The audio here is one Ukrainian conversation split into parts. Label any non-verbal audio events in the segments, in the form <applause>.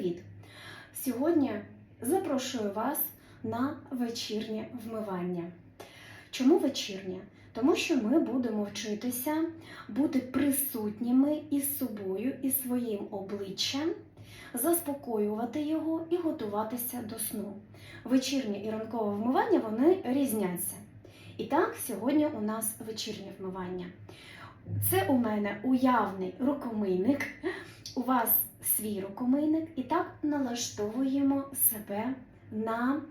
Привіт! Сьогодні запрошую вас на вечірнє вмивання. Чому вечірнє? Тому що ми будемо вчитися бути присутніми із собою, із своїм обличчям, заспокоювати його і готуватися до сну. Вечірнє і ранкове вмивання вони різняться. І так, сьогодні у нас вечірнє вмивання. Це у мене уявний рукомийник, у вас свій рукомийник, і так налаштовуємо себе на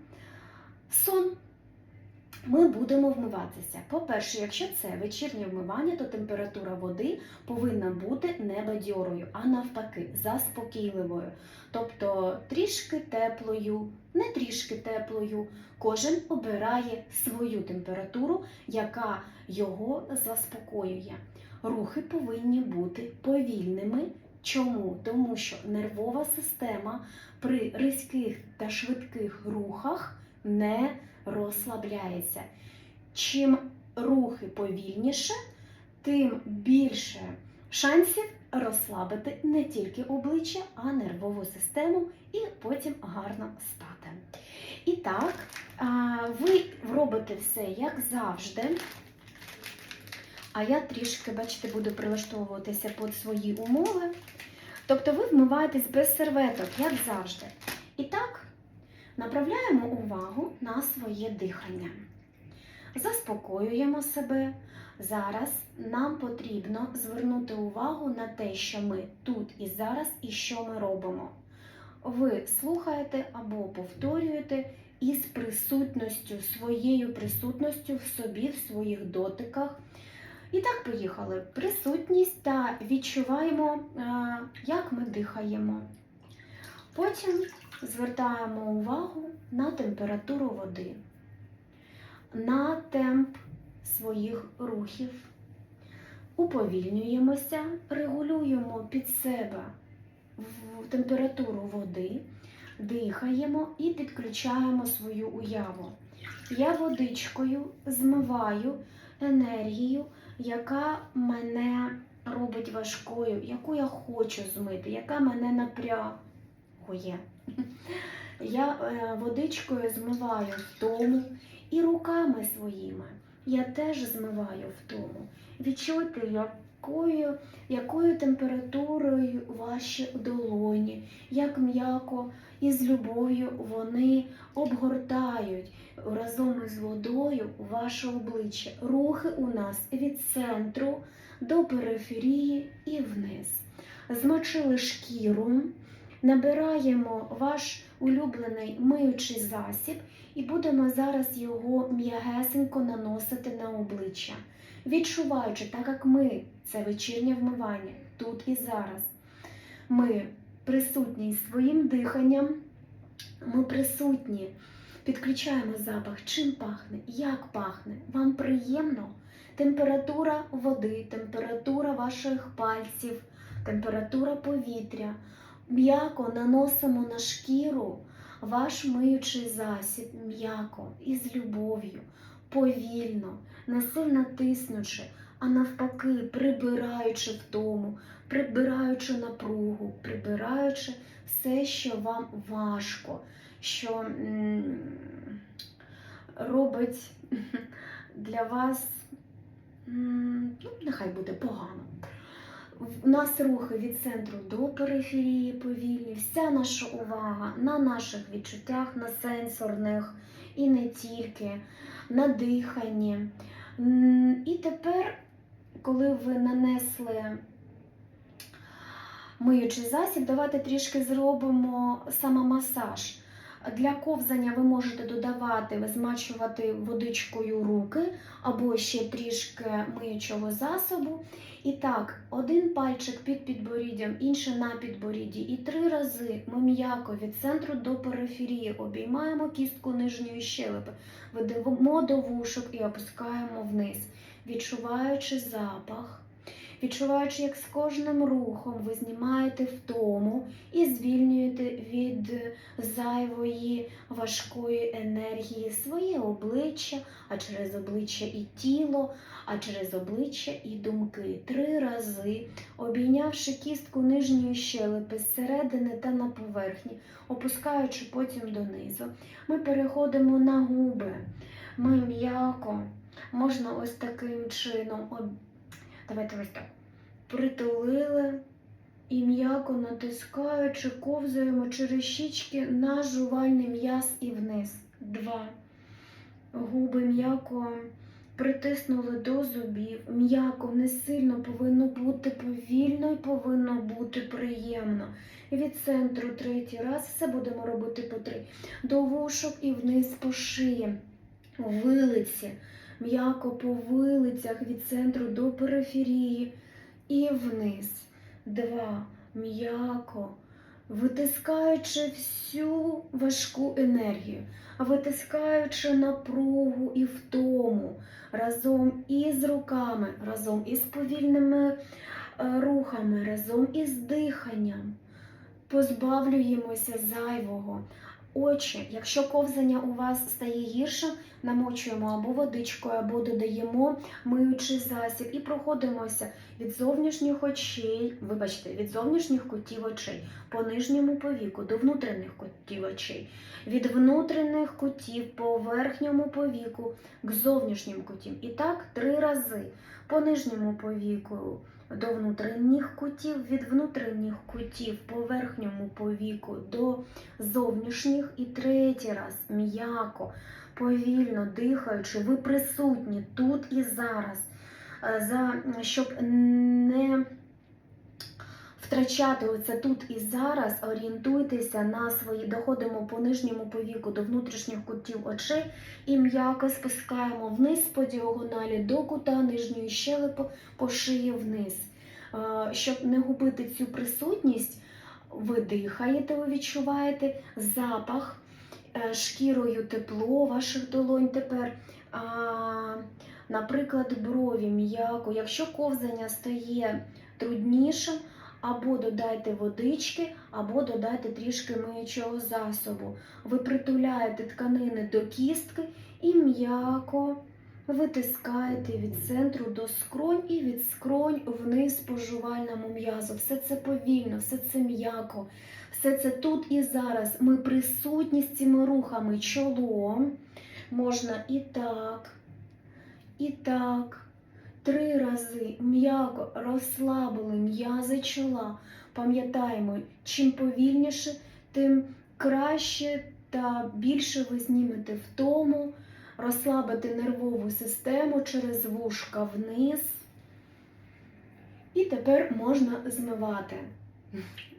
сон. Ми будемо вмиватися. По-перше, якщо це вечірнє вмивання, то температура води повинна бути не бадьорою, а навпаки, заспокійливою. Тобто трішки теплою, не трішки теплою. Кожен обирає свою температуру, яка його заспокоює. Рухи повинні бути повільними. Чому? Тому що нервова система при різких та швидких рухах не розслабляється. Чим рухи повільніше, тим більше шансів розслабити не тільки обличчя, а нервову систему і потім гарно стати. І так, ви робите все як завжди. А я трішки, бачите, буду прилаштовуватися під свої умови. Тобто ви вмиваєтесь без серветок, як завжди. І так, направляємо увагу на своє дихання. Заспокоюємо себе. Зараз нам потрібно звернути увагу на те, що ми тут і зараз, і що ми робимо. Ви слухаєте або повторюєте із присутністю, своєю присутністю в собі, в своїх дотиках. І так, поїхали. Присутність та відчуваємо, е, як ми дихаємо. Потім звертаємо увагу на температуру води, на темп своїх рухів. Уповільнюємося, регулюємо під себе температуру води, дихаємо і підключаємо свою уяву. Я водичкою змиваю енергію, яка мене робить важкою, яку я хочу змити, яка мене напрягує. Я е, водичкою змиваю втому і руками своїми я теж змиваю втому. Відчуйте, якою, якою температурою ваші долоні, як м'яко і з любов'ю вони обгортають разом із водою ваше обличчя. Рухи у нас від центру до периферії і вниз. Змочили шкіру, набираємо ваш улюблений миючий засіб і будемо зараз його м'ягесенько наносити на обличчя, відчуваючи, так як ми це вечірнє вмивання тут і зараз. Ми присутні своїм диханням, ми присутні, підключаємо запах, чим пахне, як пахне. Вам приємно? Температура води, температура ваших пальців, температура повітря. М'яко наносимо на шкіру ваш миючий засіб м'яко і з любов'ю, повільно, не сильно тиснучи, а навпаки, прибираючи втому, прибираючи напругу, прибираючи все, що вам важко, що робить <laughs> для вас, ну, нехай буде погано. У нас рухи від центру до периферії повільні, вся наша увага на наших відчуттях, на сенсорних і не тільки, на диханні. І тепер, коли ви нанесли миючий засіб, давайте трішки зробимо самомасаж. Для ковзання ви можете додавати, змачувати водичкою руки або ще трішки миючого засобу. І так, один пальчик під підборіддям, інший на підборідді. І три рази ми м'яко від центру до периферії обіймаємо кістку нижньої щелепи, ведемо до вушок і опускаємо вниз, відчуваючи запах, відчуваючи, як з кожним рухом ви знімаєте втому і звільнюєте від зайвої важкої енергії своє обличчя, а через обличчя і тіло, а через обличчя і думки. Три рази обійнявши кістку нижньої щелепи зсередини та на поверхні, опускаючи потім донизу, ми переходимо на губи. Ми м'яко, можна ось таким чином. Давайте ось так. Притулили і м'яко натискаючи, ковзаємо через щічки на жувальний м'яз і вниз. Два. Губи м'яко притиснули до зубів. М'яко, не сильно повинно бути повільно і повинно бути приємно. Від центру третій раз все будемо робити по три. До вушок і вниз по шиї. Вилиці. М'яко по вилицях від центру до периферії і вниз. Два. М'яко. Витискаючи всю важку енергію, витискаючи напругу і втому разом із руками, разом із повільними е, рухами, разом із диханням. Позбавлюємося зайвого. Очі, якщо ковзання у вас стає гіршим, намочуємо або водичкою, або додаємо миючий засіб і проходимося від зовнішніх очей, вибачте, від зовнішніх кутів очей по нижньому повіку до внутрішніх кутів очей, від внутрішніх кутів по верхньому повіку к зовнішнім кутів. І так три рази. По нижньому повіку до внутрішніх кутів, від внутрішніх кутів по верхньому повіку до зовнішніх. І третій раз м'яко, повільно дихаючи, ви присутні тут і зараз, Е, за, щоб не втрачати оце тут і зараз, орієнтуйтеся на свої, доходимо по нижньому повіку до внутрішніх кутів очей і м'яко спускаємо вниз по діагоналі до кута нижньої щелепи по шиї вниз. Е, Щоб не губити цю присутність, ви дихаєте, ви відчуваєте запах е, шкірою тепло ваших долонь тепер. Наприклад, брові м'яко. Якщо ковзання стає труднішим, або додайте водички, або додайте трішки миючого засобу. Ви притуляєте тканини до кістки і м'яко витискаєте від центру до скронь і від скронь вниз по жувальному м'язу. Все це повільно, все це м'яко, все це тут і зараз. Ми присутні з цими рухами чолом. Можна і так, і так. Три рази м'яко розслабили м'язи чола. Пам'ятаємо, чим повільніше, тим краще та більше ви знімете втому, розслабити нервову систему через вушка вниз. І тепер можна змивати.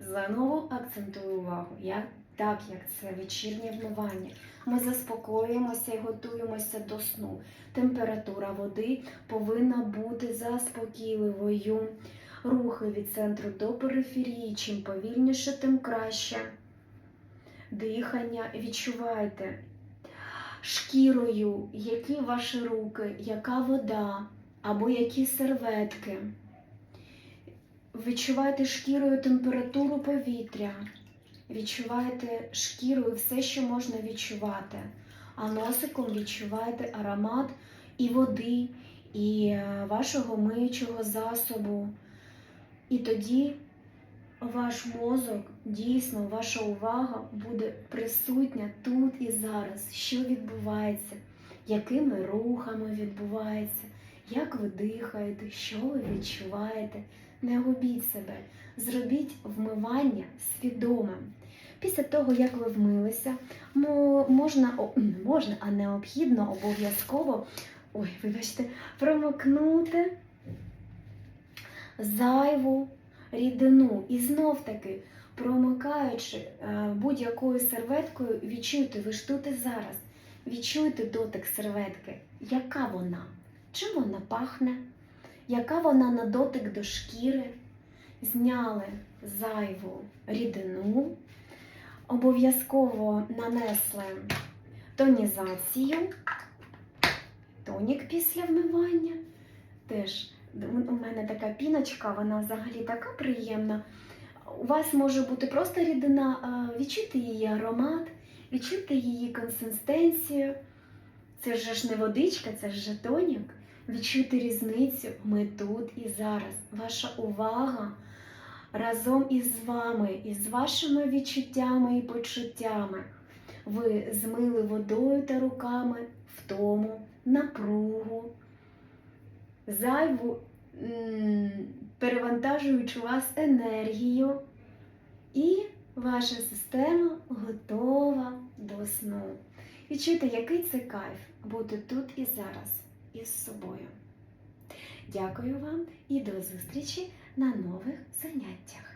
Знову акцентую увагу, як, так як це вечірнє вмивання. Ми заспокоюємося і готуємося до сну. Температура води повинна бути заспокійливою. Рухи від центру до периферії. Чим повільніше, тим краще. Дихання відчувайте шкірою, які ваші руки, яка вода або які серветки. Відчувайте шкірою температуру повітря. Відчувайте шкірою все, що можна відчувати. А носиком відчувайте аромат і води, і е, вашого миючого засобу. І тоді ваш мозок, дійсно, ваша увага буде присутня тут і зараз, що відбувається, якими рухами відбувається, як ви дихаєте, що ви відчуваєте. Не губіть себе, зробіть вмивання свідомим. Після того, як ви вмилися, можна, <clears throat> можна, а необхідно обов'язково, ой, вибачте, промокнути зайву рідину. І знов таки, промикаючи е, будь-якою серветкою, відчуйте, ви ж тут і зараз. Відчуйте дотик серветки. Яка вона? Чим вона пахне? Яка вона на дотик до шкіри? Зняли зайву рідину, обов'язково нанесли тонізацію, тонік після вмивання, теж У мене така піночка, вона взагалі така приємна. У вас може бути просто рідина, відчути її аромат, відчути її консистенцію. Це ж не водичка, це ж жетонік. Відчути різницю. Ми тут і зараз. Ваша увага разом із вами, із вашими відчуттями і почуттями. Ви змили водою та руками втому, напругу, зайву, перевантажуючи вас енергію, і ваша система готова до сну. Відчуйте, який це кайф бути тут і зараз із собою. Дякую вам і до зустрічі на нових заняттях.